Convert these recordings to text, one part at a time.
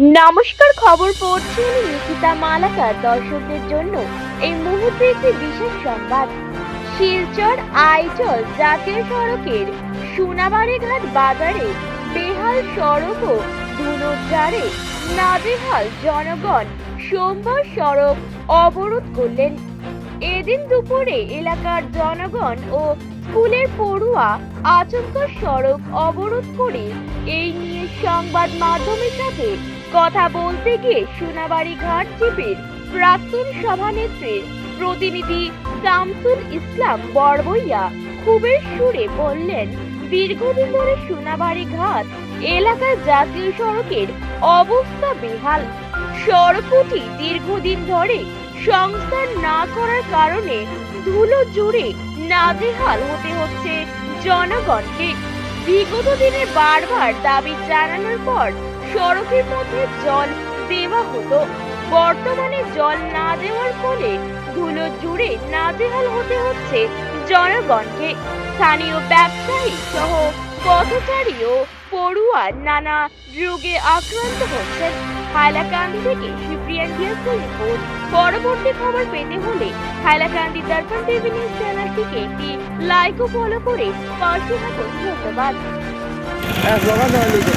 নমস্কার খবর পড়ছি নিকিতা মালাকার দর্শকদের জন্য। এই মুহূর্তে একটি বিশেষ সংবাদ। শিলচর আইচল জাতীয় সড়কের সোনাবাড়ি ঘাট বাজারে বেহাল সড়ক ও ধুনোদ্বারে নাজেহাল জনগণ সোমবার সড়ক অবরোধ করলেন। এদিন দুপুরে এলাকার জনগণ ও স্কুলের পড়ুয়া আচমকা সড়ক অবরোধ করে এই নিয়ে সংবাদ মাধ্যমের সাথে কথা বলতে গিয়ে সোনাবাড়ি ঘাট চিপের প্রাক্তন সভানেত্রীর প্রতিনিধি শামসুল ইসলাম বড়বইয়া খুবের সুরে বললেন, দীর্ঘদিন ধরে সোনাবাড়ি ঘাট এলাকার জাতীয় সড়কের অবস্থা বেহাল। সড়কটি দীর্ঘদিন ধরে সংস্কার না করার কারণে ধুলো জুড়ে নাজেহাল হতে হচ্ছে জনগণকে। বিগত দিনে বারবার দাবি জানানোর পর সড়কের মধ্যে জল দেওয়া হতো। বর্তমানে জল না দেওয়ার ফলে ধুলো জুড়ে নাজেহাল হতে হচ্ছে জনগণকে। স্থানীয় ব্যবসায়ী সহ পথচারী ও পড়ুয়া নানা রোগে আক্রান্ত হচ্ছেন। হাইলাকান্দি থেকে শিবরিয়ান দিয়াসের রিপোর্ট। পরবর্তী খবর পেতে হলে হাইলাকান্দি দর্পণ টিভি নিউজ চ্যানেলটিকে একটি লাইক ও ফলো করে পাশে থাকুন, ধন্যবাদ হ্যাঁ জমা দেওয়া লিখে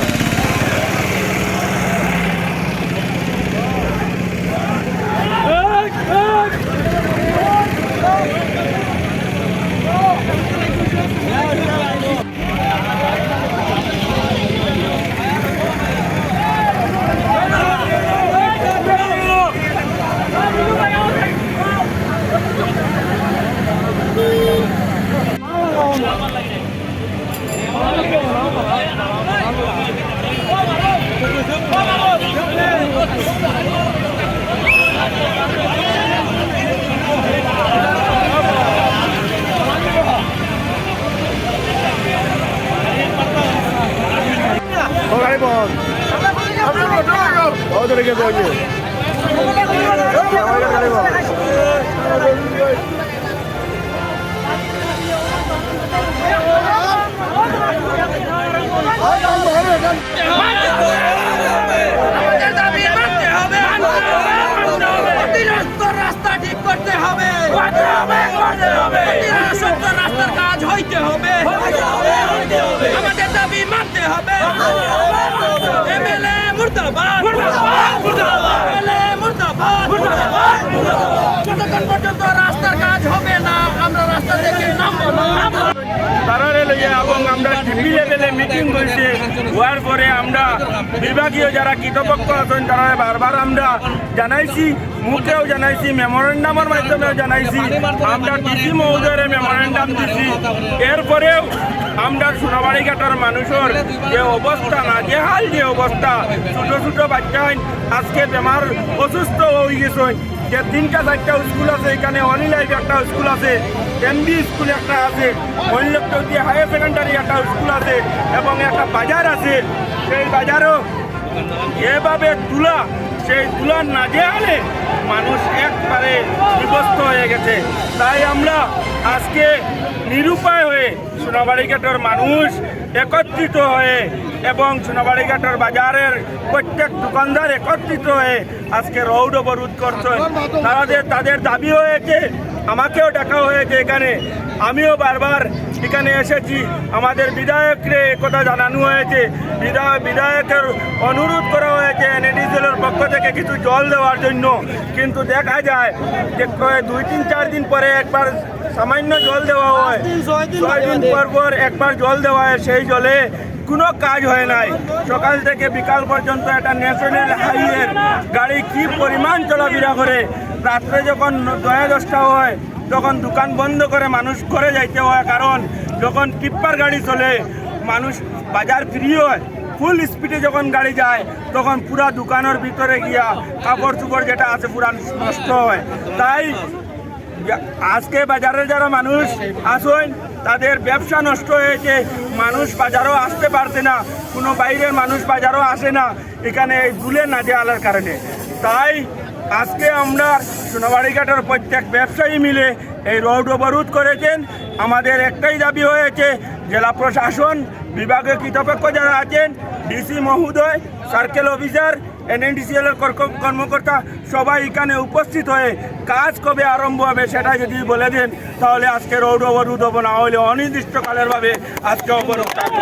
ও গাড়ি বল অতিরিক্ত রাস্তা ঠিক করতে হবে রাস্তার কাজ হইতে হবে আমাদের দাবি মানতে হবে। যতক্ষণ পর্যন্ত রাস্তার কাজ হবে না, আমরা রাস্তা থেকে নামবো না। আমরা টিভি লেভেলে মিটিং বিভাগীয় যারা কৃতপক্ষ আছেন, তারা বারবার আমরা জানাইছি, মুখেও জানাইছি মেমোরেন্ডামের মাধ্যমেও জানাইছি। আমরা ডিসি মহোদয়ের মেমোরেন্ডাম দিছি। এরপরেও আমরা সোনাবাড়ি ঘাটের মানুষের যে অবস্থা না, যে হাল, যে অবস্থা, ছোট ছোট বাচ্চা আজকে বেমার অসুস্থ হয়ে গেছে। যে তিনটা চারটা স্কুল আছে, এখানে অনিলাইভ একটা স্কুল আছে এমবি স্কুল একটা আছে মহিলক্তি হায়ার সেকেন্ডারি একটা স্কুল আছে, এবং একটা বাজার আছে। সেই বাজারও এভাবে তুলা সেই তুলার না হলে মানুষ একবারে বিভস্ত হয়ে গেছে। তাই আমরা আজকে নিরুপায় হয়ে সোনাবাড়ি ঘাটের মানুষ একত্রিত হয়ে এবং সোনাবাড়ি ঘাটের বাজারের প্রত্যেক দোকানদার একত্রিত হয়ে আজকে রৌড অবরোধ করছেন তাদের তাদের দাবি হয়েছে আমাকেও ডাকা হয়েছে এখানে। আমিও বারবার এখানে এসেছি। আমাদের বিধায়করে কথা জানানো হয়েছে। বিধায়ক বিধায়কের অনুরোধ করা হয়েছে এনএডিসিএলের পক্ষ থেকে কিছু জল দেওয়ার জন্য। কিন্তু দেখা যায় যে দুই তিন চার দিন পরে একবার সামান্য জল দেওয়া হয়। ছয় দিন পর পর একবার জল দেওয়া হয় সেই জলে। কোনো কাজ হয় নাই। সকাল থেকে বিকাল পর্যন্ত একটা ন্যাশনাল হাইওয়ের গাড়ি কি পরিমাণ চলাফেরা করে, রাত্রে যখন দয়া দশটা হয়, তখন দোকান বন্ধ করে মানুষ করে যাইতে হয়। কারণ যখন টিপ্পার গাড়ি চলে, মানুষ বাজার ফ্রি হয়। ফুল স্পিডে যখন গাড়ি যায়, তখন পুরা দোকানের ভিতরে গিয়া কাপড় চুপড় যেটা আছে পুরা নষ্ট হয়। তাই আজকে বাজারে যারা মানুষ আসেন তাদের ব্যবসা নষ্ট হয়েছে মানুষ বাজারও আসতে পারছে না, কোনো বাইরের মানুষ বাজারও আসে না, এখানে এই দুলে না দেওয়ালের কারণে। তাই আজকে আমরা সোনাবাড়ি ঘাটের প্রত্যেক ব্যবসায়ী মিলে এই রোড অবরোধ করেছেন। আমাদের একটাই দাবি হয়েছে, জেলা প্রশাসন, বিভাগীয় কৃতপক্ষ যারা আছেন, ডিসি মহোদয় সার্কেল অফিসার, এনএনডিসিএল এর কর্মকর্তা সবাই এখানে উপস্থিত হয়ে কাজ কবে আরম্ভ হবে সেটা যদি বলে দেন, তাহলে আজকে রোড অবরোধ হব, না হলে অনির্দিষ্টকালের ভাবে আজকে অবরোধ থাকবে।